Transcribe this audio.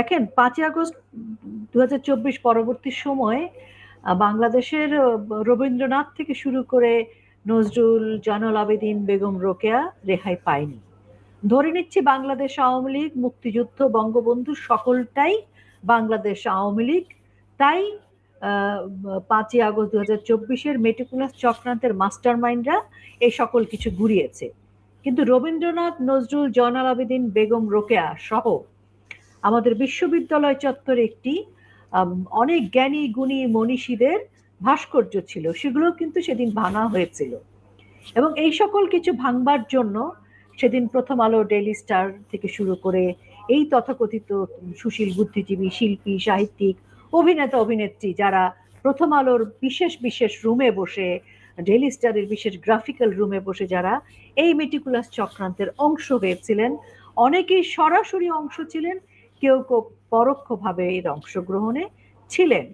দেখেন, পাঁচই আগস্ট দু হাজার চব্বিশ পরবর্তী সময়ে বাংলাদেশের রবীন্দ্রনাথ থেকে শুরু করে নজরুল, জানাল আবেদিন, বেগম রোকেয়া রেহাই পায়নি। ধরে নিচ্ছি বাংলাদেশ আওয়ামী লীগ, মুক্তিযুদ্ধ, বঙ্গবন্ধু সকলটাই বাংলাদেশ আওয়ামী লীগ। তাই পাঁচই আগস্ট দু হাজার চব্বিশের মেটিকুলাস চক্রান্তের মাস্টার মাইন্ডরা এই সকল কিছু ঘুরিয়েছে কিন্তু রবীন্দ্রনাথ, নজরুল জয়নাল আবেদিন, বেগম রোকেয়া সহ আমাদের বিশ্ববিদ্যালয় চত্বরে একটি অনেক জ্ঞানী, গুণী মনীষীদের ভাস্কর্য ছিল। সেগুলো কিন্তু সেদিন ভাঙা হয়েছিল। এবং এই সকল কিছু ভাঙবার জন্য সেদিন প্রথম আলো ডেইলি স্টার থেকে শুরু করে এই তথাকথিত সুশীল বুদ্ধিজীবী, শিল্পী, সাহিত্যিক, অভিনেতা, অভিনেত্রী যারা প্রথম আলোর বিশেষ বিশেষ রুমে বসে, ডেইলি স্টারের বিশেষ গ্রাফিক্যাল রুমে বসে যারা এই মেটিকুলাস চক্রান্তের অংশ হয়েছিলেন, অনেকেই সরাসরি অংশ ছিলেন কেউ কেউ পরোক্ষভাবে এর অংশগ্রহণে ছিলেন।